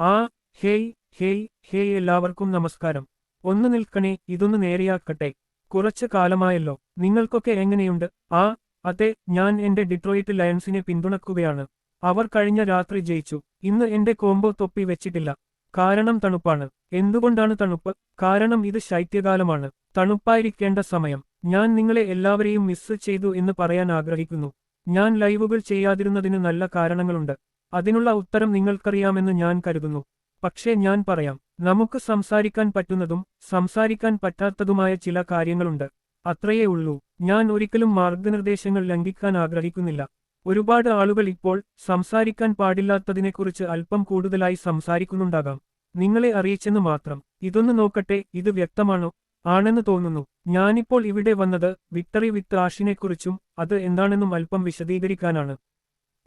ആ hey hey hey എല്ലാവർക്കും നമസ്കാരം. ഒന്ന് നിൽക്കണേ ഇതൊന്ന് നേരെയാക്കട്ടെ. കുറച്ച് കാലമായല്ലോ. നിങ്ങൾക്കൊക്കെ എങ്ങനെയുണ്ട്? ആ അതെ ഞാൻ എന്റെ ഡിട്രോയിറ്റ് ലയൺസിനെ പിന്തുണക്കുകയാണ്. അവർ കഴിഞ്ഞ രാത്രി ജയിച്ചു. ഇന്ന് എന്റെ കോംബോ തൊപ്പി വെച്ചിട്ടില്ല. കാരണം തണുപ്പാണ്. എന്തുകൊണ്ടാണ് തണുപ്പ്? കാരണം ഇത് ശൈത്യകാലമാണ്. തണുപ്പായിരിക്കേണ്ട സമയം. ഞാൻ നിങ്ങളെ എല്ലാവരെയും മിസ് ചെയ്തു എന്ന് പറയാൻ ആഗ്രഹിക്കുന്നു. ഞാൻ ലൈവുകൾ ചെയ്യാതിരുന്നതിന് നല്ല കാരണങ്ങളുണ്ട്. അതിനുള്ള ഉത്തരം നിങ്ങൾക്കറിയാമെന്ന് ഞാൻ കരുതുന്നു. പക്ഷേ ഞാൻ പറയാം നമുക്ക് സംസാരിക്കാൻ പറ്റുന്നതും സംസാരിക്കാൻ പറ്റാത്തതുമായ ചില കാര്യങ്ങളുണ്ട്. അത്രയേ ഉള്ളൂ. ഞാൻ ഒരിക്കലും മാർഗനിർദ്ദേശങ്ങൾ ലംഘിക്കാൻ ആഗ്രഹിക്കുന്നില്ല. ഒരുപാട് ആളുകൾ ഇപ്പോൾ സംസാരിക്കാൻ പാടില്ലാത്തതിനെക്കുറിച്ച് അല്പം കൂടുതലായി സംസാരിക്കുന്നുണ്ടാകാം. നിങ്ങളെ അറിയിച്ചെന്ന് മാത്രം. ഇതൊന്ന് നോക്കട്ടെ ഇത് വ്യക്തമാണോ? ആണെന്ന് തോന്നുന്നു. ഞാനിപ്പോൾ ഇവിടെ വന്നത് വിക്ടറി വിത്ത് ആഷിനെക്കുറിച്ചും അത് എന്താണെന്നും അല്പം വിശദീകരിക്കാനാണ്.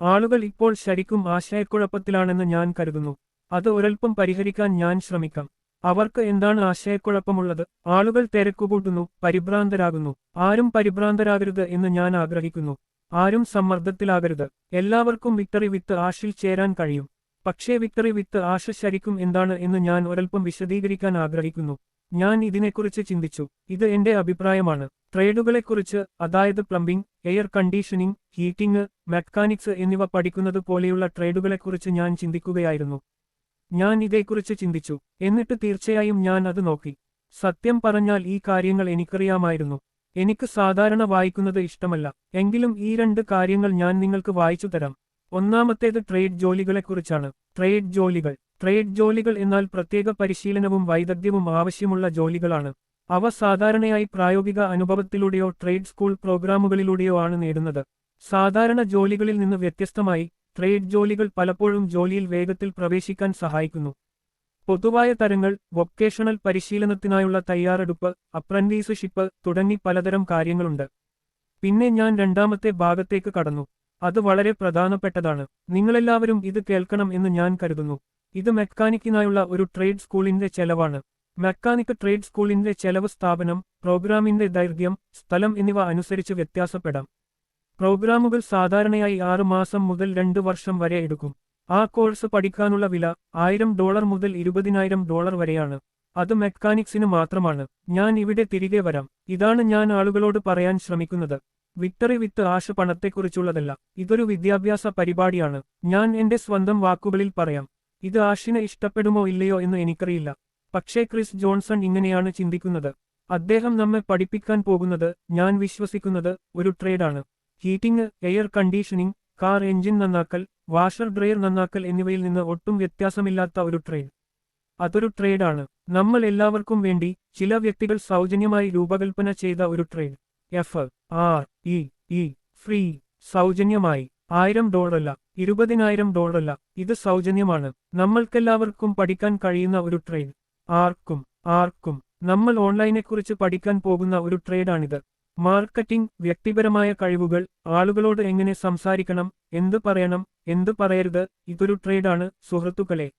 ആളുകൾ ഇപ്പോൾ ശരിക്കും ആശയക്കുഴപ്പത്തിലാണെന്ന് ഞാൻ കരുതുന്നു. അത് ഒരൽപ്പം പരിഹരിക്കാൻ ഞാൻ ശ്രമിക്കാം. അവർക്ക് എന്താണ് ആശയക്കുഴപ്പമുള്ളത്? ആളുകൾ തിരക്കുകൂട്ടുന്നു പരിഭ്രാന്തരാകുന്നു. ആരും പരിഭ്രാന്തരാകരുത് എന്ന് ഞാൻ ആഗ്രഹിക്കുന്നു. ആരും സമ്മർദ്ദത്തിലാകരുത്. എല്ലാവർക്കും വിക്ടറി വിത്ത് ആഷിൽ ചേരാൻ കഴിയും. പക്ഷേ വിക്ടറി വിത്ത് ആഷ ശരിക്കും എന്താണ് എന്ന് ഞാൻ ഒരൽപ്പം വിശദീകരിക്കാൻ ആഗ്രഹിക്കുന്നു. ഞാൻ ഇതിനെക്കുറിച്ച് ചിന്തിച്ചു. ഇത് എന്റെ അഭിപ്രായമാണ്. ട്രേഡുകളെക്കുറിച്ച് അതായത് plumbing air conditioning heating mechanics എന്നിവ പഠിക്കുന്നത് പോലെയുള്ള ട്രേഡുകളെക്കുറിച്ച് ഞാൻ ചിന്തിക്കുകയായിരുന്നു. ഞാൻ ഇതേക്കുറിച്ച് ചിന്തിച്ചു. എന്നിട്ട് തീർച്ചയായും ഞാൻ അത് നോക്കി. സത്യം പറഞ്ഞാൽ ഈ കാര്യങ്ങൾ എനിക്കറിയാമായിരുന്നു. എനിക്ക് സാധാരണ വായിക്കുന്നത് ഇഷ്ടമല്ല. എങ്കിലും ഈ രണ്ട് കാര്യങ്ങൾ ഞാൻ നിങ്ങൾക്ക് വായിച്ചു തരാം. ഒന്നാമത്തേത് ട്രേഡ് ജോലികളെക്കുറിച്ചാണ്. ട്രേഡ് ജോലികൾ. ട്രേഡ് ജോലികൾ എന്നാൽ പ്രത്യേക പരിശീലനവും വൈദഗ്ധ്യവും ആവശ്യമുള്ള ജോലികളാണ്. അവ സാധാരണയായി പ്രായോഗിക അനുഭവത്തിലൂടെയോ ട്രേഡ് സ്കൂൾ പ്രോഗ്രാമുകളിലൂടെയോ ആണ് നേടുന്നത്. സാധാരണ ജോലികളിൽ നിന്ന് വ്യത്യസ്തമായി ട്രേഡ് ജോലികൾ പലപ്പോഴും ജോലിയിൽ വേഗത്തിൽ പ്രവേശിക്കാൻ സഹായിക്കുന്നു. പൊതുവായ തരങ്ങൾ വൊക്കേഷണൽ പരിശീലനത്തിനായുള്ള തയ്യാറെടുപ്പ് അപ്രന്റീസ്ഷിപ്പ് തുടങ്ങി പലതരം കാര്യങ്ങളുണ്ട്. പിന്നെ ഞാൻ രണ്ടാമത്തെ ഭാഗത്തേക്ക് കടന്നു. അത് വളരെ പ്രധാനപ്പെട്ടതാണ്. നിങ്ങളെല്ലാവരും ഇത് കേൾക്കണം എന്ന് ഞാൻ കരുതുന്നു. ഇത് മെക്കാനിക്കിനായുള്ള ഒരു ട്രേഡ് സ്കൂളിന്റെ ചെലവാണ്. മെക്കാനിക് ട്രേഡ് സ്കൂളിന്റെ ചെലവ് സ്ഥാപനം പ്രോഗ്രാമിന്റെ ദൈർഘ്യം സ്ഥലം എന്നിവ അനുസരിച്ച് വ്യത്യാസപ്പെടാം. പ്രോഗ്രാമുകൾ സാധാരണയായി ആറു മാസം മുതൽ രണ്ട് വർഷം വരെ എടുക്കും. ആ കോഴ്സ് പഠിക്കാനുള്ള വില ആയിരം ഡോളർ മുതൽ ഇരുപതിനായിരം ഡോളർ വരെയാണ്. അത് മെക്കാനിക്സിന് മാത്രമാണ്. ഞാൻ ഇവിടെ തിരികെ വരാം. ഇതാണ് ഞാൻ ആളുകളോട് പറയാൻ ശ്രമിക്കുന്നത്. വിക്ടറി വിത്ത് ആശ പണത്തെക്കുറിച്ചുള്ളതല്ല. ഇതൊരു വിദ്യാഭ്യാസ പരിപാടിയാണ്. ഞാൻ എന്റെ സ്വന്തം വാക്കുകളിൽ പറയാം. ഇത് ആഷിന് ഇഷ്ടപ്പെടുമോ ഇല്ലയോ എന്ന് എനിക്കറിയില്ല. പക്ഷേ ക്രിസ് ജോൺസൺ ഇങ്ങനെയാണ് ചിന്തിക്കുന്നത്. അദ്ദേഹം നമ്മെ പഠിപ്പിക്കാൻ പോകുന്നത് ഞാൻ വിശ്വസിക്കുന്നത് ഒരു ട്രേഡാണ്. Heating air conditioning car engine നന്നാക്കൽ വാഷർ ഡ്രയർ നന്നാക്കൽ എന്നിവയിൽ നിന്ന് ഒട്ടും വ്യത്യാസമില്ലാത്ത ഒരു ട്രേഡ്. അതൊരു ട്രേഡാണ്. നമ്മൾ എല്ലാവർക്കും വേണ്ടി ചില വ്യക്തികൾ സൗജന്യമായി രൂപകൽപ്പന ചെയ്ത ഒരു trade. F R E E free സൗജന്യമായി. ആയിരം ഡോളറല്ല ഇരുപതിനായിരം ഡോളറല്ല. ഇത് സൗജന്യമാണ്. നമ്മൾക്കെല്ലാവർക്കും പഠിക്കാൻ കഴിയുന്ന ഒരു ട്രേഡ്. ആർക്കും ആർക്കും നമ്മൾ ഓൺലൈനെക്കുറിച്ച് പഠിക്കാൻ പോകുന്ന ഒരു ട്രേഡാണിത്. മാർക്കറ്റിംഗ് വ്യക്തിപരമായ കഴിവുകൾ ആളുകളോട് എങ്ങനെ സംസാരിക്കണം എന്ത് പറയണം എന്ത് പറയരുത് ഇതൊരു ട്രേഡാണ് സുഹൃത്തുക്കളെ.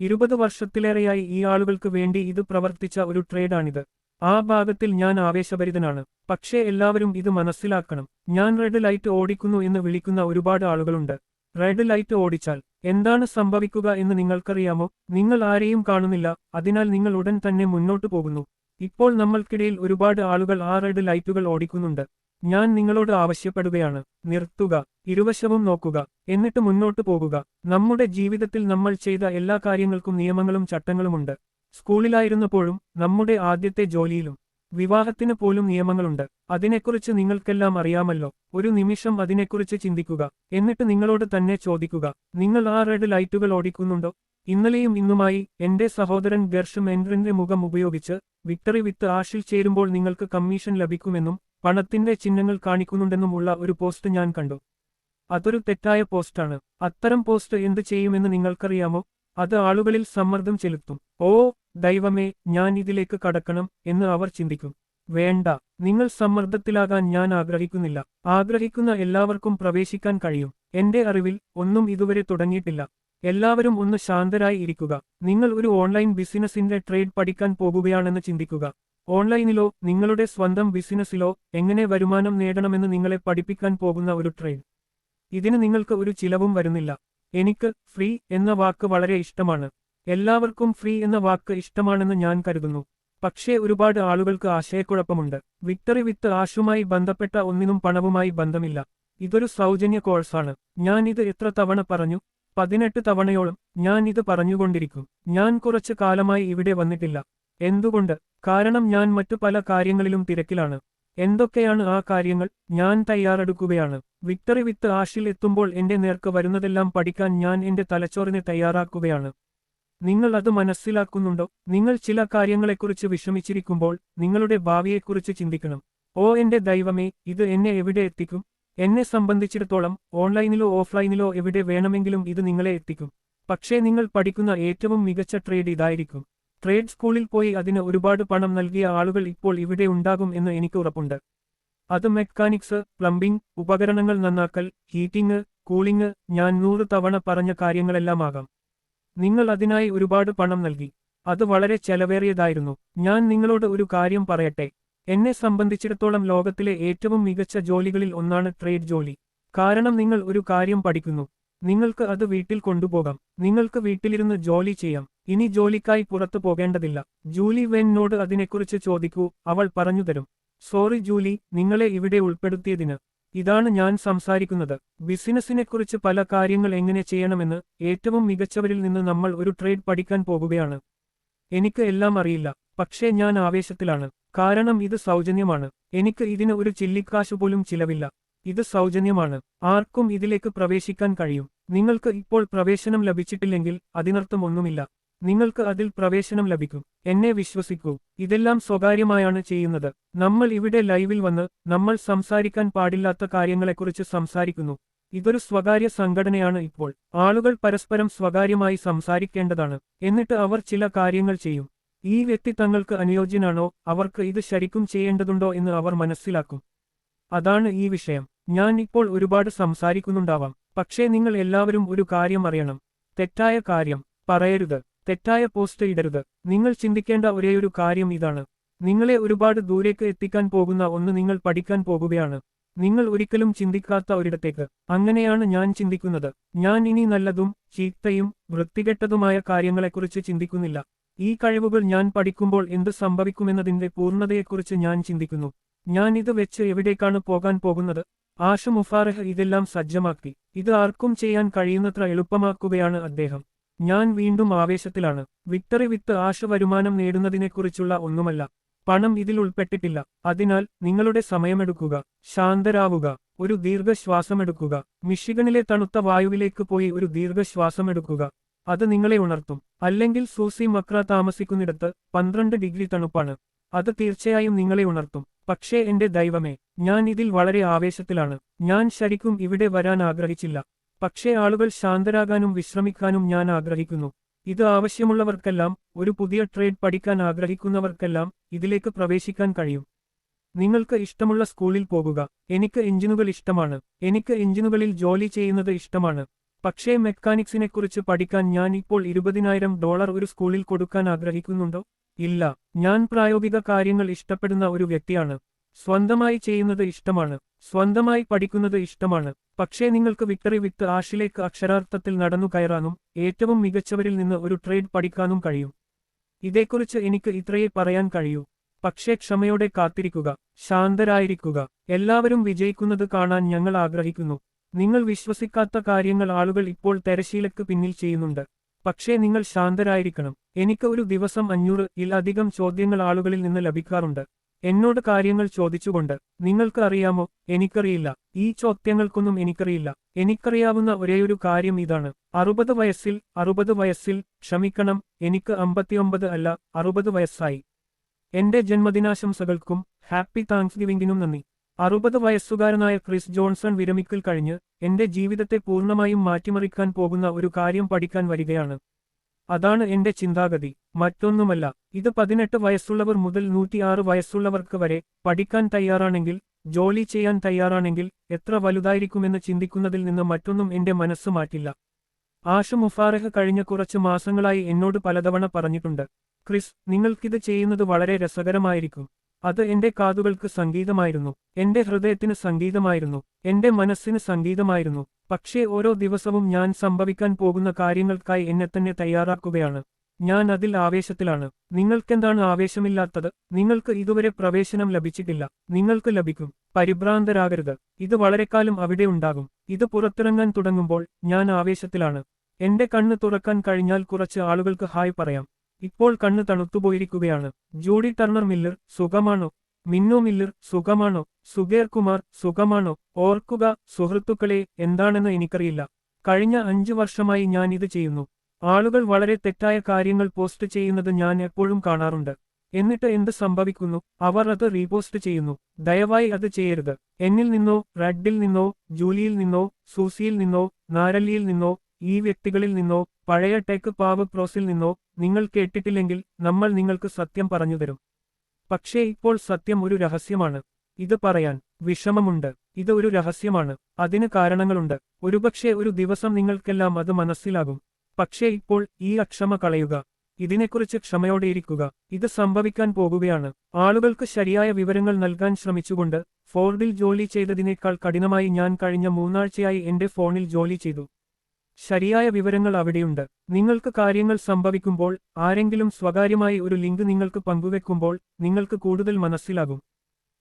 ഇരുപത് വർഷത്തിലേറെയായി ഈ ആളുകൾക്ക് വേണ്ടി ഇത് പ്രവർത്തിച്ച ഒരു ട്രേഡാണിത്. ആ ഭാഗത്തിൽ ഞാൻ ആവേശഭരിതനാണ്. പക്ഷേ എല്ലാവരും ഇത് മനസ്സിലാക്കണം. ഞാൻ റെഡ് ലൈറ്റ് ഓടിക്കുന്നു എന്ന് വിളിക്കുന്ന ഒരുപാട് ആളുകളുണ്ട്. റെഡ് ലൈറ്റ് ഓടിച്ചാൽ എന്താണ് സംഭവിക്കുക എന്ന് നിങ്ങൾക്കറിയാമോ? നിങ്ങൾ ആരെയും കാണുന്നില്ല അതിനാൽ നിങ്ങൾ ഉടൻ തന്നെ മുന്നോട്ടു പോകുന്നു. ഇപ്പോൾ നമ്മൾക്കിടയിൽ ഒരുപാട് ആളുകൾ ആ റെഡ് ലൈറ്റുകൾ ഓടിക്കുന്നുണ്ട്. ഞാൻ നിങ്ങളോട് ആവശ്യപ്പെടുകയാണ്. നിർത്തുക ഇരുവശവും നോക്കുക എന്നിട്ട് മുന്നോട്ടു പോകുക. നമ്മുടെ ജീവിതത്തിൽ നമ്മൾ ചെയ്ത എല്ലാ കാര്യങ്ങൾക്കും നിയമങ്ങളും ചട്ടങ്ങളുമുണ്ട്. സ്കൂളിലായിരുന്നപ്പോഴും നമ്മുടെ ആദ്യത്തെ ജോലിയിലും വിവാഹത്തിന് പോലും നിയമങ്ങളുണ്ട്. അതിനെക്കുറിച്ച് നിങ്ങൾക്കെല്ലാം അറിയാമല്ലോ. ഒരു നിമിഷം അതിനെക്കുറിച്ച് ചിന്തിക്കുക. എന്നിട്ട് നിങ്ങളോട് തന്നെ ചോദിക്കുക. നിങ്ങൾ ആ റെഡ് ലൈറ്റുകൾ ഓടിക്കുന്നുണ്ടോ? ഇന്നലെയും ഇന്നുമായി എന്റെ സഹോദരൻ ഗർഷ് മെൻറിന്റെ മുഖം ഉപയോഗിച്ച് വിക്ടറി വിത്ത് ആഷിൽ ചേരുമ്പോൾ നിങ്ങൾക്ക് കമ്മീഷൻ ലഭിക്കുമെന്നും പണത്തിന്റെ ചിഹ്നങ്ങൾ കാണിക്കുന്നുണ്ടെന്നുമുള്ള ഒരു പോസ്റ്റ് ഞാൻ കണ്ടു. അതൊരു തെറ്റായ പോസ്റ്റാണ്. അത്തരം പോസ്റ്റ് എന്ത് ചെയ്യുമെന്ന് നിങ്ങൾക്കറിയാമോ? അത് ആളുകളിൽ സമ്മർദ്ദം ചെലുത്തും. ഓ ദൈവമേ ഞാൻ ഇതിലേക്ക് കടക്കണം എന്ന് അവർ ചിന്തിക്കും. വേണ്ട നിങ്ങൾ സമ്മർദ്ദത്തിലാകാൻ ഞാൻ ആഗ്രഹിക്കുന്നില്ല. ആഗ്രഹിക്കുന്ന എല്ലാവർക്കും പ്രവേശിക്കാൻ കഴിയും. എന്റെ അറിവിൽ ഒന്നും ഇതുവരെ തുടങ്ങിയിട്ടില്ല. എല്ലാവരും ഒന്ന് ശാന്തരായി ഇരിക്കുക. നിങ്ങൾ ഒരു ഓൺലൈൻ ബിസിനസിന്റെ ട്രേഡ് പഠിക്കാൻ പോകുകയാണെന്ന് ചിന്തിക്കുക. ഓൺലൈനിലോ നിങ്ങളുടെ സ്വന്തം ബിസിനസ്സിലോ എങ്ങനെ വരുമാനം നേടണമെന്ന് നിങ്ങളെ പഠിപ്പിക്കാൻ പോകുന്ന ഒരു ട്രേഡ്. ഇതിന് നിങ്ങൾക്ക് ഒരു ചിലവും വരുന്നില്ല. എനിക്ക് ഫ്രീ എന്ന വാക്ക് വളരെ ഇഷ്ടമാണ്. എല്ലാവർക്കും ഫ്രീ എന്ന വാക്ക് ഇഷ്ടമാണെന്ന് ഞാൻ കരുതുന്നു. പക്ഷേ ഒരുപാട് ആളുകൾക്ക് ആശയക്കുഴപ്പമുണ്ട്. വിക്ടറി വിത്ത് ആഷുമായി ബന്ധപ്പെട്ട ഒന്നിനും പണവുമായി ബന്ധമില്ല. ഇതൊരു സൗജന്യ കോഴ്സാണ്. ഞാൻ ഇത് എത്ര തവണ പറഞ്ഞു? പതിനെട്ട് തവണയോളം ഞാൻ ഇത് പറഞ്ഞുകൊണ്ടിരിക്കും. ഞാൻ കുറച്ചു കാലമായി ഇവിടെ വന്നിട്ടില്ല. എന്തുകൊണ്ട്? കാരണം ഞാൻ മറ്റു പല കാര്യങ്ങളിലും തിരക്കിലാണ്. എന്തൊക്കെയാണ് ആ കാര്യങ്ങൾ? ഞാൻ തയ്യാറെടുക്കുകയാണ്. വിക്ടറി വിത്ത് ആഷിൽ എത്തുമ്പോൾ എന്റെ നേർക്ക് വരുന്നതെല്ലാം പഠിക്കാൻ ഞാൻ എന്റെ തലച്ചോറിനെ തയ്യാറാക്കുകയാണ്. നിങ്ങൾ അത് മനസ്സിലാക്കുന്നുണ്ടോ? നിങ്ങൾ ചില കാര്യങ്ങളെക്കുറിച്ച് വിഷമിച്ചിരിക്കുമ്പോൾ നിങ്ങളുടെ ഭാവിയെക്കുറിച്ച് ചിന്തിക്കണം. ഓ എന്റെ ദൈവമേ ഇത് എന്നെ എവിടെ എത്തിക്കും? എന്നെ സംബന്ധിച്ചിടത്തോളം ഓൺലൈനിലോ ഓഫ്ലൈനിലോ എവിടെ വേണമെങ്കിലും ഇത് നിങ്ങളെ എത്തിക്കും. പക്ഷേ നിങ്ങൾ പഠിക്കുന്ന ഏറ്റവും മികച്ച ട്രേഡ് ഇതായിരിക്കും. ട്രേഡ് സ്കൂളിൽ പോയി അതിന് ഒരുപാട് പണം നൽകിയ ആളുകൾ ഇപ്പോൾ ഇവിടെ ഉണ്ടാകും എന്ന് എനിക്ക് ഉറപ്പുണ്ട്. അത് മെക്കാനിക്സ് പ്ലംബിംഗ് ഉപകരണങ്ങൾ നന്നാക്കൽ ഹീറ്റിംഗ് കൂളിംഗ് ഞാൻ നൂറ് തവണ പറഞ്ഞ കാര്യങ്ങളെല്ലാമാകാം നിങ്ങൾ അതിനായി ഒരുപാട് പണം നൽകി. അത് വളരെ ചെലവേറിയതായിരുന്നു. ഞാൻ നിങ്ങളോട് ഒരു കാര്യം പറയട്ടെ. എന്നെ സംബന്ധിച്ചിടത്തോളം ലോകത്തിലെ ഏറ്റവും മികച്ച ജോലികളിൽ ഒന്നാണ് ട്രേഡ് ജോലി. കാരണം നിങ്ങൾ ഒരു കാര്യം പഠിക്കുന്നു. നിങ്ങൾക്ക് അത് വീട്ടിൽ കൊണ്ടുപോകാം. നിങ്ങൾക്ക് വീട്ടിലിരുന്ന് ജോലി ചെയ്യാം. ഇനി ജോലിക്കായി പുറത്തു പോകേണ്ടതില്ല. ജൂലി വെന്നോട് അതിനെക്കുറിച്ച് ചോദിക്കൂ. അവൾ പറഞ്ഞുതരും സോറി ജൂലി നിങ്ങളെ ഇവിടെ ഉൾപ്പെടുത്തിയതിന് ഇതാണ് ഞാൻ സംസാരിക്കുന്നത്. ബിസിനസ്സിനെക്കുറിച്ച് പല കാര്യങ്ങൾ എങ്ങനെ ചെയ്യണമെന്ന് ഏറ്റവും മികച്ചവരിൽ നിന്ന് നമ്മൾ ഒരു ട്രേഡ് പഠിക്കാൻ പോകുകയാണ്. എനിക്ക് എല്ലാം അറിയില്ല. പക്ഷേ ഞാൻ ആവേശത്തിലാണ്. കാരണം ഇത് സൗജന്യമാണ്. എനിക്ക് ഇതിന് ഒരു ചില്ലിക്കാശ് പോലും ചിലവില്ല. ഇത് സൗജന്യമാണ്. ആർക്കും ഇതിലേക്ക് പ്രവേശിക്കാൻ കഴിയും. നിങ്ങൾക്ക് ഇപ്പോൾ പ്രവേശനം ലഭിച്ചിട്ടില്ലെങ്കിൽ അതിനർത്ഥം ഒന്നുമില്ല. നിങ്ങൾക്ക് അതിൽ പ്രവേശനം ലഭിക്കും. എന്നെ വിശ്വസിക്കൂ. ഇതെല്ലാം സ്വകാര്യമായാണ് ചെയ്യുന്നത്. നമ്മൾ ഇവിടെ ലൈവിൽ വന്ന് നമ്മൾ സംസാരിക്കാൻ പാടില്ലാത്ത കാര്യങ്ങളെക്കുറിച്ച് സംസാരിക്കുന്നു. ഇതൊരു സ്വകാര്യ സംഘടനയാണ് ഇപ്പോൾ. ആളുകൾ പരസ്പരം സ്വകാര്യമായി സംസാരിക്കേണ്ടതാണ്. എന്നിട്ട് അവർ ചില കാര്യങ്ങൾ ചെയ്യും. ഈ വ്യക്തി തങ്ങൾക്ക് അനുയോജ്യനാണോ? അവർക്ക് ഇത് ശരിക്കും ചെയ്യേണ്ടതുണ്ടോ എന്ന് അവർ മനസ്സിലാക്കും. അതാണ് ഈ വിഷയം. ഞാൻ ഇപ്പോൾ ഒരുപാട് സംസാരിക്കുന്നുണ്ടാവാം. പക്ഷേ നിങ്ങൾ എല്ലാവരും ഒരു കാര്യം അറിയണം. തെറ്റായ കാര്യം പറയരുത്. തെറ്റായ പോസ്റ്റ് ഇടരുത്. നിങ്ങൾ ചിന്തിക്കേണ്ട ഒരേയൊരു കാര്യം ഇതാണ്. നിങ്ങളെ ഒരുപാട് ദൂരേക്ക് എത്തിക്കാൻ പോകുന്ന ഒന്ന് നിങ്ങൾ പഠിക്കാൻ പോകുകയാണ്. നിങ്ങൾ ഒരിക്കലും ചിന്തിക്കാത്ത ഒരിടത്തേക്ക്. അങ്ങനെയാണ് ഞാൻ ചിന്തിക്കുന്നത്. ഞാൻ ഇനി നല്ലതും ചീത്തയും വൃത്തികെട്ടതുമായ കാര്യങ്ങളെക്കുറിച്ച് ചിന്തിക്കുന്നില്ല. ഈ കഴിവുകൾ ഞാൻ പഠിക്കുമ്പോൾ എന്ത് സംഭവിക്കുമെന്നതിന്റെ പൂർണതയെക്കുറിച്ച് ഞാൻ ചിന്തിക്കുന്നു. ഞാൻ ഇത് വെച്ച് എവിടേക്കാണ് പോകാൻ പോകുന്നത്? ആഷ മുഫാറഹ് ഇതെല്ലാം സജ്ജമാക്കി. ഇത് ആർക്കും ചെയ്യാൻ കഴിയുന്നത്ര എളുപ്പമാക്കുകയാണ് അദ്ദേഹം. ഞാൻ വീണ്ടും ആവേശത്തിലാണ്. വിക്ടറി വിത്ത് ആശ വരുമാനം നേടുന്നതിനെക്കുറിച്ചുള്ള ഒന്നുമല്ല. പണം ഇതിൽ ഉൾപ്പെട്ടിട്ടില്ല. അതിനാൽ നിങ്ങളുടെ സമയമെടുക്കുക. ശാന്തരാവുക. ഒരു ദീർഘശ്വാസമെടുക്കുക. മിഷിഗണിലെ തണുത്ത വായുവിലേക്ക് പോയി ഒരു ദീർഘശ്വാസമെടുക്കുക. അത് നിങ്ങളെ ഉണർത്തും. അല്ലെങ്കിൽ സൂസി മക്ര താമസിക്കുന്നിടത്ത് പന്ത്രണ്ട് ഡിഗ്രി തണുപ്പാണ്. അത് തീർച്ചയായും നിങ്ങളെ ഉണർത്തും. പക്ഷേ എന്റെ ദൈവമേ ഞാൻ ഇതിൽ വളരെ ആവേശത്തിലാണ്. ഞാൻ ശരിക്കും ഇവിടെ വരാൻ ആഗ്രഹിച്ചില്ല. പക്ഷേ ആളുകൾ ശാന്തരാകാനും വിശ്രമിക്കാനും ഞാൻ ആഗ്രഹിക്കുന്നു. ഇത് ആവശ്യമുള്ളവർക്കെല്ലാം ഒരു പുതിയ ട്രേഡ് പഠിക്കാൻ ആഗ്രഹിക്കുന്നവർക്കെല്ലാം ഇതിലേക്ക് പ്രവേശിക്കാൻ കഴിയും. നിങ്ങൾക്ക് ഇഷ്ടമുള്ള സ്കൂളിൽ പോകുക. എനിക്ക് എഞ്ചിനുകൾ ഇഷ്ടമാണ്. എനിക്ക് എഞ്ചിനുകളിൽ ജോലി ചെയ്യുന്നത് ഇഷ്ടമാണ്. പക്ഷേ മെക്കാനിക്സിനെക്കുറിച്ച് പഠിക്കാൻ ഞാൻ ഇപ്പോൾ ഇരുപതിനായിരം ഡോളർ ഒരു സ്കൂളിൽ കൊടുക്കാൻ ആഗ്രഹിക്കുന്നുണ്ടോ? ഇല്ല. ഞാൻ പ്രായോഗിക കാര്യങ്ങൾ ഇഷ്ടപ്പെടുന്ന ഒരു വ്യക്തിയാണ്. സ്വന്തമായി ചെയ്യുന്നത് ഇഷ്ടമാണ് സ്വന്തമായി പഠിക്കുന്നത് ഇഷ്ടമാണ്. പക്ഷേ നിങ്ങൾക്ക് വിക്ടറി വിത്ത് ആഷിലേക്ക് അക്ഷരാർത്ഥത്തിൽ നടന്നു കയറാനും ഏറ്റവും മികച്ചവരിൽ നിന്ന് ഒരു ട്രേഡ് പഠിക്കാനും കഴിയും. ഇതേക്കുറിച്ച് എനിക്ക് ഇത്രയേ പറയാൻ കഴിയൂ. പക്ഷേ ക്ഷമയോടെ കാത്തിരിക്കുക ശാന്തരായിരിക്കുക. എല്ലാവരും വിജയിക്കുന്നത് കാണാൻ ഞങ്ങൾ ആഗ്രഹിക്കുന്നു. നിങ്ങൾ വിശ്വസിക്കാത്ത കാര്യങ്ങൾ ആളുകൾ ഇപ്പോൾ തെരശീലക്ക് പിന്നിൽ ചെയ്യുന്നുണ്ട്. പക്ഷേ നിങ്ങൾ ശാന്തരായിരിക്കണം. എനിക്ക് ഒരു ദിവസം അഞ്ഞൂറ് ഇൽ അധികം ചോദ്യങ്ങൾ ആളുകളിൽ നിന്ന് ലഭിക്കാറുണ്ട്. എന്നോട് കാര്യങ്ങൾ ചോദിച്ചുകൊണ്ട് നിങ്ങൾക്ക് അറിയാമോ? എനിക്കറിയില്ല. ഈ ചോദ്യങ്ങൾക്കൊന്നും എനിക്കറിയില്ല. എനിക്കറിയാവുന്ന ഒരേയൊരു കാര്യം ഇതാണ്. അറുപത് വയസ്സിൽ അറുപത് വയസ്സിൽ ക്ഷമിക്കണം എനിക്ക് അമ്പത്തിയൊമ്പത് അല്ല അറുപത് വയസ്സായി. എന്റെ ജന്മദിനാശംസകൾക്കും ഹാപ്പി താങ്ക്സ് ഗിവിംഗിനും നന്ദി. അറുപത് വയസ്സുകാരനായ ക്രിസ് ജോൺസൺ വിരമിക്കൽ കഴിഞ്ഞ് എന്റെ ജീവിതത്തെ പൂർണമായും മാറ്റിമറിക്കാൻ പോകുന്ന ഒരു കാര്യം പഠിക്കാൻ വരികയാണ്. അതാണ് എന്റെ ചിന്താഗതി. മറ്റൊന്നുമല്ല ഇത് പതിനെട്ട് വയസ്സുള്ളവർ മുതൽ നൂറ്റിയാറ് വയസ്സുള്ളവർക്ക് വരെ പഠിക്കാൻ തയ്യാറാണെങ്കിൽ ജോലി ചെയ്യാൻ തയ്യാറാണെങ്കിൽ എത്ര വലുതായിരിക്കുമെന്ന് ചിന്തിക്കുന്നതിൽ നിന്ന് മറ്റൊന്നും എന്റെ മനസ്സ് മാറ്റില്ല. ആഷ മുഫാറഹ് കഴിഞ്ഞ കുറച്ച് മാസങ്ങളായി എന്നോട് പലതവണ പറഞ്ഞിട്ടുണ്ട് ക്രിസ് നിങ്ങൾക്കിത് ചെയ്യുന്നത് വളരെ രസകരമായിരിക്കും. അത് എന്റെ കാതുകൾക്ക് സംഗീതമായിരുന്നു. എന്റെ ഹൃദയത്തിന് സംഗീതമായിരുന്നു. എന്റെ മനസ്സിന് സംഗീതമായിരുന്നു. പക്ഷേ ഓരോ ദിവസവും ഞാൻ സംഭവിക്കാൻ പോകുന്ന കാര്യങ്ങൾക്കായി എന്നെ തന്നെ തയ്യാറാക്കുകയാണ്. ഞാൻ അതിൽ ആവേശത്തിലാണ്. നിങ്ങൾക്കെന്താണ് ആവേശമില്ലാത്തത്? നിങ്ങൾക്ക് ഇതുവരെ പ്രവേശനം ലഭിച്ചിട്ടില്ല. നിങ്ങൾക്ക് ലഭിക്കും. പരിഭ്രാന്തരാകരുത്. ഇത് വളരെക്കാലം അവിടെ ഉണ്ടാകും. ഇത് പുറത്തിറങ്ങാൻ തുടങ്ങുമ്പോൾ ഞാൻ ആവേശത്തിലാണ്. എന്റെ കണ്ണ് തുറക്കാൻ കഴിഞ്ഞാൽ കുറച്ച് ആളുകൾക്ക് ഹായ് പറയാം. ഇപ്പോൾ കണ്ണ് തണുത്തുപോയിരിക്കുകയാണ്. ജൂഡി ടർണർ മില്ലർ സുഖമാണോ? മിന്നു മില്ലർ സുഖമാണോ? സുഗേർ കുമാർ സുഖമാണോ? ഓർക്കുക സുഹൃത്തുക്കളെ എന്താണെന്ന് എനിക്കറിയില്ല. കഴിഞ്ഞ അഞ്ചു വർഷമായി ഞാൻ ഇത് ചെയ്യുന്നു. ആളുകൾ വളരെ തെറ്റായ കാര്യങ്ങൾ പോസ്റ്റ് ചെയ്യുന്നത് ഞാൻ എപ്പോഴും കാണാറുണ്ട്. എന്നിട്ട് എന്ത് സംഭവിക്കുന്നു? അവർ അത് റീപോസ്റ്റ് ചെയ്യുന്നു. ദയവായി അത് ചെയ്യരുത്. എന്നിൽ നിന്നോ റെഡിൽ നിന്നോ ജൂലിയിൽ നിന്നോ സൂസിയിൽ നിന്നോ നാരല്ലിയിൽ നിന്നോ ഈ വ്യക്തികളിൽ നിന്നോ പഴയ ടെക് പാവ് പ്രോസിൽ നിന്നോ നിങ്ങൾ കേട്ടിട്ടില്ലെങ്കിൽ നമ്മൾ നിങ്ങൾക്ക് സത്യം പറഞ്ഞുതരും പക്ഷേ ഇപ്പോൾ സത്യം ഒരു രഹസ്യമാണ്. ഇത് പറയാൻ വിഷമമുണ്ട്. ഇത് ഒരു രഹസ്യമാണ്. അതിന് കാരണങ്ങളുണ്ട്. ഒരുപക്ഷെ ഒരു ദിവസം നിങ്ങൾക്കെല്ലാം അത് മനസ്സിലാകും. പക്ഷേ ഇപ്പോൾ ഈ അക്ഷമ കളയുക ഇതിനെക്കുറിച്ച് ക്ഷമയോടെയിരിക്കുക ഇത് സംഭവിക്കാൻ പോകുകയാണ്. ആളുകൾക്ക് ശരിയായ വിവരങ്ങൾ നൽകാൻ ശ്രമിച്ചുകൊണ്ട് ഫോർഡിൽ ജോലി ചെയ്തതിനേക്കാൾ കഠിനമായി ഞാൻ കഴിഞ്ഞ മൂന്നാഴ്ചയായി എന്റെ ഫോണിൽ ജോലി ചെയ്തു. ശരിയായ വിവരങ്ങൾ അവിടെയുണ്ട്. നിങ്ങൾക്ക് കാര്യങ്ങൾ സംഭവിക്കുമ്പോൾ ആരെങ്കിലും സ്വകാര്യമായി ഒരു ലിങ്ക് നിങ്ങൾക്ക് പങ്കുവെക്കുമ്പോൾ നിങ്ങൾക്ക് കൂടുതൽ മനസ്സിലാകും.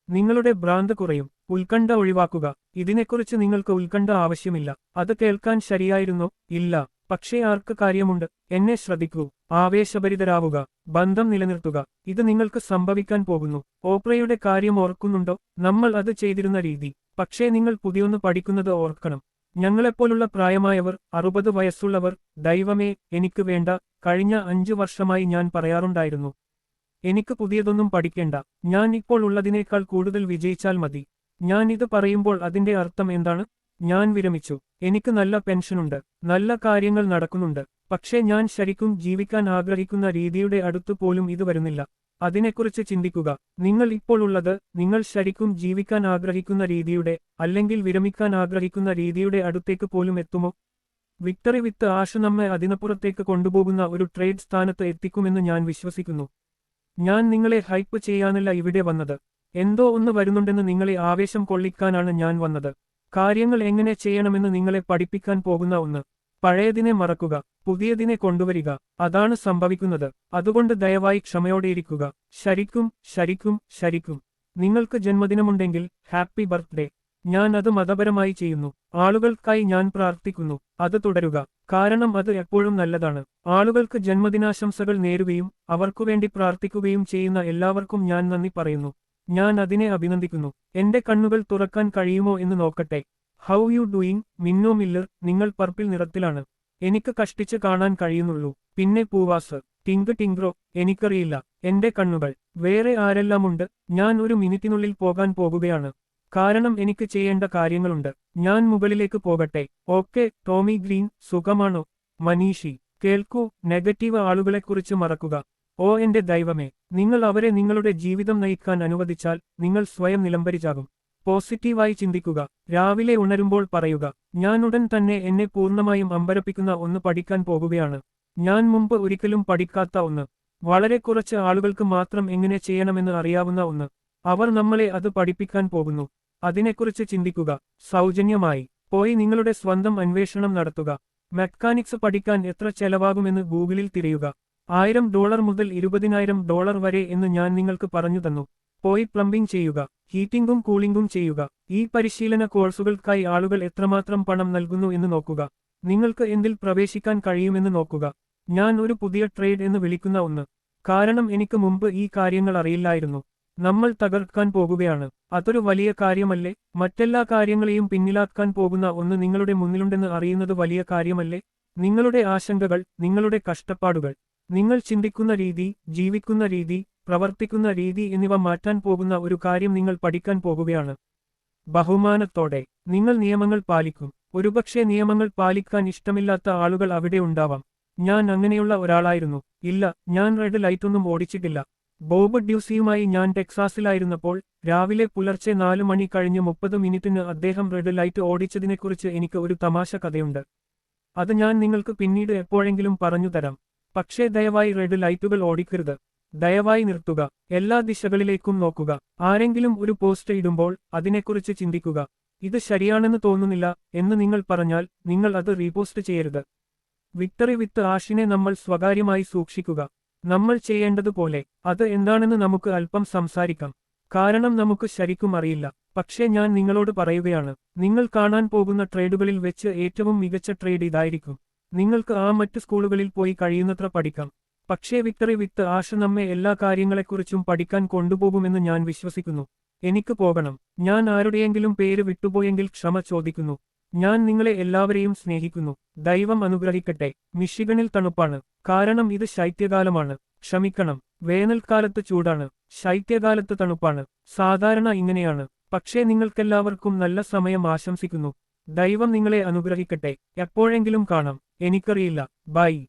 നിങ്ങളുടെ ഭ്രാന്ത് കുറയും. ഉത്കണ്ഠ ഒഴിവാക്കുക. ഇതിനെക്കുറിച്ച് നിങ്ങൾക്ക് ഉത്കണ്ഠ ആവശ്യമില്ല. അത് കേൾക്കാൻ ശരിയായിരുന്നോ. ഇല്ല. പക്ഷേ ആർക്ക് കാര്യമുണ്ട്? എന്നെ ശ്രദ്ധിക്കൂ. ആവേശഭരിതരാവുക. ബന്ധം നിലനിർത്തുക. ഇത് നിങ്ങൾക്ക് സംഭവിക്കാൻ പോകുന്നു. ഓപ്രയുടെ കാര്യം ഓർക്കുന്നുണ്ടോ? നമ്മൾ അത് ചെയ്തിരുന്ന രീതി. പക്ഷേ നിങ്ങൾ പുതിയൊന്ന് പഠിക്കുന്നത് ഓർക്കണം. ഞങ്ങളെപ്പോലുള്ള പ്രായമായവർ അറുപത് വയസ്സുള്ളവർ ദൈവമേ എനിക്ക് വേണ്ട. കഴിഞ്ഞ അഞ്ചു വർഷമായി ഞാൻ പറയാറുണ്ടായിരുന്നു. എനിക്ക് പുതിയതൊന്നും പഠിക്കേണ്ട. ഞാൻ ഇപ്പോൾ ഉള്ളതിനേക്കാൾ കൂടുതൽ വിജയിച്ചാൽ മതി. ഞാൻ ഇത് പറയുമ്പോൾ അതിന്റെ അർത്ഥം എന്താണ്? ഞാൻ വിരമിച്ചു. എനിക്ക് നല്ല പെൻഷനുണ്ട്. നല്ല കാര്യങ്ങൾ നടക്കുന്നുണ്ട്. പക്ഷേ ഞാൻ ശരിക്കും ജീവിക്കാൻ ആഗ്രഹിക്കുന്ന രീതിയുടെ അടുത്തു പോലും ഇത് വരുന്നില്ല. അതിനെക്കുറിച്ച് ചിന്തിക്കുക. നിങ്ങൾ ഇപ്പോൾ ഉള്ളത് നിങ്ങൾ ശരിക്കും ജീവിക്കാൻ ആഗ്രഹിക്കുന്ന രീതിയുടെ അല്ലെങ്കിൽ വിരമിക്കാൻ ആഗ്രഹിക്കുന്ന രീതിയുടെ അടുത്തേക്ക് പോലും എത്തുമോ? വിക്ടറി വിത്ത് ആശ നമ്മെ അതിനപ്പുറത്തേക്ക് കൊണ്ടുപോകുന്ന ഒരു ട്രേഡ് സ്ഥാനത്ത് എത്തിക്കുമെന്ന് ഞാൻ വിശ്വസിക്കുന്നു. ഞാൻ നിങ്ങളെ ഹൈപ്പ് ചെയ്യാനല്ല ഇവിടെ വന്നത്. എന്തോ ഒന്ന് വരുന്നുണ്ടെന്ന് നിങ്ങളെ ആവേശം കൊള്ളിക്കാനാണ് ഞാൻ വന്നത്. കാര്യങ്ങൾ എങ്ങനെ ചെയ്യണമെന്ന് നിങ്ങളെ പഠിപ്പിക്കാൻ പോകുന്ന ഒന്ന്. പഴയതിനെ മറക്കുക. പുതിയതിനെ കൊണ്ടുവരിക. അതാണ് സംഭവിക്കുന്നത്. അതുകൊണ്ട് ദയവായി ക്ഷമയോടെയിരിക്കുക ശരിക്കും ശരിക്കും ശരിക്കും. നിങ്ങൾക്ക് ജന്മദിനമുണ്ടെങ്കിൽ ഹാപ്പി ബർത്ത്ഡേ. ഞാൻ അത് മതപരമായി ചെയ്യുന്നു. ആളുകൾക്കായി ഞാൻ പ്രാർത്ഥിക്കുന്നു. അത് തുടരുക. കാരണം അത് എപ്പോഴും നല്ലതാണ്. ആളുകൾക്ക് ജന്മദിനാശംസകൾ നേരുകയും അവർക്കുവേണ്ടി പ്രാർത്ഥിക്കുകയും ചെയ്യുന്ന എല്ലാവർക്കും ഞാൻ നന്ദി പറയുന്നു. ഞാൻ അതിനെ അഭിനന്ദിക്കുന്നു. എന്റെ കണ്ണുകൾ തുറക്കാൻ കഴിയുമോ എന്ന് നോക്കട്ടെ. How you doing Minnow Miller നിങ്ങൾ പർപ്പിൾ നിറത്തിലാണ്. എനിക്ക് കഷ്ടിച്ച് കാണാൻ കഴിയുന്നുള്ളൂ. പിന്നെ പൂവാസ് ടിങ്ക് ടിങ്ക്രോ എനിക്കറിയില്ല. എന്റെ കണ്ണുകൾ വേറെ ആരെല്ലാമുണ്ട്? ഞാൻ ഒരു മിനിറ്റിനുള്ളിൽ പോകാൻ പോകുകയാണ്. കാരണം എനിക്ക് ചെയ്യേണ്ട കാര്യങ്ങളുണ്ട്. ഞാൻ മുകളിലേക്ക് പോകട്ടെ. ഓക്കെ ടോമി ഗ്രീൻ സുഖമാണോ? മനീഷി കേൾക്കൂ നെഗറ്റീവ് ആളുകളെക്കുറിച്ച് മറക്കുക. ഓ എന്റെ ദൈവമേ നിങ്ങൾ അവരെ നിങ്ങളുടെ ജീവിതം നയിക്കാൻ അനുവദിച്ചാൽ നിങ്ങൾ സ്വയം നിലംബരിച്ചാകും പോസിറ്റീവായി ചിന്തിക്കുക രാവിലെ ഉണരുമ്പോൾ പറയുക ഞാൻ ഉടൻ തന്നെ എന്നെ പൂർണമായും അമ്പരപ്പിക്കുന്ന ഒന്ന് പഠിക്കാൻ പോകുകയാണ്. ഞാൻ മുമ്പ് ഒരിക്കലും പഠിക്കാത്ത ഒന്ന്. വളരെ കുറച്ച് ആളുകൾക്ക് മാത്രം എങ്ങനെ ചെയ്യണമെന്ന് അറിയാവുന്ന ഒന്ന്. അവർ നമ്മളെ അത് പഠിപ്പിക്കാൻ പോകുന്നു. അതിനെക്കുറിച്ച് ചിന്തിക്കുക. സൗജന്യമായി. പോയി നിങ്ങളുടെ സ്വന്തം അന്വേഷണം നടത്തുക. മെക്കാനിക്സ് പഠിക്കാൻ എത്ര ചെലവാകുമെന്ന് ഗൂഗിളിൽ തിരയുക. ആയിരം ഡോളർ മുതൽ ഇരുപതിനായിരം ഡോളർ വരെ എന്ന് ഞാൻ നിങ്ങൾക്ക് പറഞ്ഞു തന്നു. പോയി പ്ലംബിംഗ് ചെയ്യുക ഹീറ്റിംഗും കൂളിംഗും ചെയ്യുക. ഈ പരിശീലന കോഴ്സുകൾക്കായി ആളുകൾ എത്രമാത്രം പണം നൽകുന്നു എന്ന് നോക്കുക. നിങ്ങൾക്ക് എന്തിൽ പ്രവേശിക്കാൻ കഴിയുമെന്ന് നോക്കുക. ഞാൻ ഒരു പുതിയ ട്രേഡ് എന്ന് വിളിക്കുന്ന ഒന്ന്. കാരണം എനിക്ക് മുമ്പ് ഈ കാര്യങ്ങൾ അറിയില്ലായിരുന്നു. നമ്മൾ തകർക്കാൻ പോകുകയാണ്. അതൊരു വലിയ കാര്യമല്ലേ? മറ്റെല്ലാ കാര്യങ്ങളെയും പിന്നിലാക്കാൻ പോകുന്ന ഒന്ന് നിങ്ങളുടെ മുന്നിലുണ്ടെന്ന് അറിയുന്നത് വലിയ കാര്യമല്ലേ? നിങ്ങളുടെ ആശങ്കകൾ നിങ്ങളുടെ കഷ്ടപ്പാടുകൾ. നിങ്ങൾ ചിന്തിക്കുന്ന രീതി ജീവിക്കുന്ന രീതി പ്രവർത്തിക്കുന്ന രീതി എന്നിവ മാറ്റാൻ പോകുന്ന ഒരു കാര്യം നിങ്ങൾ പഠിക്കാൻ പോകുകയാണ്. ബഹുമാനത്തോടെ നിങ്ങൾ നിയമങ്ങൾ പാലിക്കും. ഒരുപക്ഷെ നിയമങ്ങൾ പാലിക്കാൻ ഇഷ്ടമില്ലാത്ത ആളുകൾ അവിടെ ഉണ്ടാവാം. ഞാൻ അങ്ങനെയുള്ള ഒരാളായിരുന്നു. ഇല്ല ഞാൻ റെഡ് ലൈറ്റൊന്നും ഓടിച്ചിട്ടില്ല. ബോബ് ഡ്യൂസിയുമായി ഞാൻ ടെക്സാസിലായിരുന്നപ്പോൾ രാവിലെ പുലർച്ചെ നാലു മണി കഴിഞ്ഞ് മുപ്പത് മിനിറ്റിന് അദ്ദേഹം റെഡ് ലൈറ്റ് ഓടിച്ചതിനെക്കുറിച്ച് എനിക്ക് ഒരു തമാശ കഥയുണ്ട്. അത് ഞാൻ നിങ്ങൾക്ക് പിന്നീട് എപ്പോഴെങ്കിലും പറഞ്ഞു തരാം. പക്ഷേ ദയവായി റെഡ് ലൈറ്റുകൾ ഓടിക്കരുത്. ദയവായി നിർത്തുക. എല്ലാ ദിശകളിലേക്കും നോക്കുക. ആരെങ്കിലും ഒരു പോസ്റ്റ് ഇടുമ്പോൾ അതിനെക്കുറിച്ച് ചിന്തിക്കുക. ഇത് ശരിയാണെന്ന് തോന്നുന്നില്ല എന്ന് നിങ്ങൾ പറഞ്ഞാൽ നിങ്ങൾ അത് റീപോസ്റ്റ് ചെയ്യരുത്. വിക്ടറി വിത്ത് ആഷിനെ നമ്മൾ സ്വകാര്യമായി സൂക്ഷിക്കുക. നമ്മൾ ചെയ്യേണ്ടതുപോലെ അത് എന്താണെന്ന് നമുക്ക് അല്പം സംസാരിക്കാം. കാരണം നമുക്ക് ശരിക്കും അറിയില്ല. പക്ഷേ ഞാൻ നിങ്ങളോട് പറയുകയാണ് നിങ്ങൾ കാണാൻ പോകുന്ന ട്രേഡുകളിൽ വെച്ച് ഏറ്റവും മികച്ച ട്രേഡ് ഇതായിരിക്കും. നിങ്ങൾക്ക് ആ മറ്റ് സ്കൂളുകളിൽ പോയി കഴിയുന്നത്ര പഠിക്കാം. പക്ഷേ വിക്ടറി വിത്ത് ആശ നമ്മെ എല്ലാ കാര്യങ്ങളെക്കുറിച്ചും പഠിക്കാൻ കൊണ്ടുപോകുമെന്ന് ഞാൻ വിശ്വസിക്കുന്നു. എനിക്ക് പോകണം. ഞാൻ ആരുടെയെങ്കിലും പേര് വിട്ടുപോയെങ്കിൽ ക്ഷമ ചോദിക്കുന്നു. ഞാൻ നിങ്ങളെ എല്ലാവരെയും സ്നേഹിക്കുന്നു. ദൈവം അനുഗ്രഹിക്കട്ടെ. മിഷിഗണിൽ തണുപ്പാണ്. കാരണം ഇത് ശൈത്യകാലമാണ്. ക്ഷമിക്കണം. വേനൽക്കാലത്ത് ചൂടാണ്. ശൈത്യകാലത്ത് തണുപ്പാണ്. സാധാരണ ഇങ്ങനെയാണ്. പക്ഷേ നിങ്ങൾക്കെല്ലാവർക്കും നല്ല സമയം ആശംസിക്കുന്നു. ദൈവം നിങ്ങളെ അനുഗ്രഹിക്കട്ടെ. എപ്പോഴെങ്കിലും കാണാം. എനിക്കറിയില്ല. ബൈ.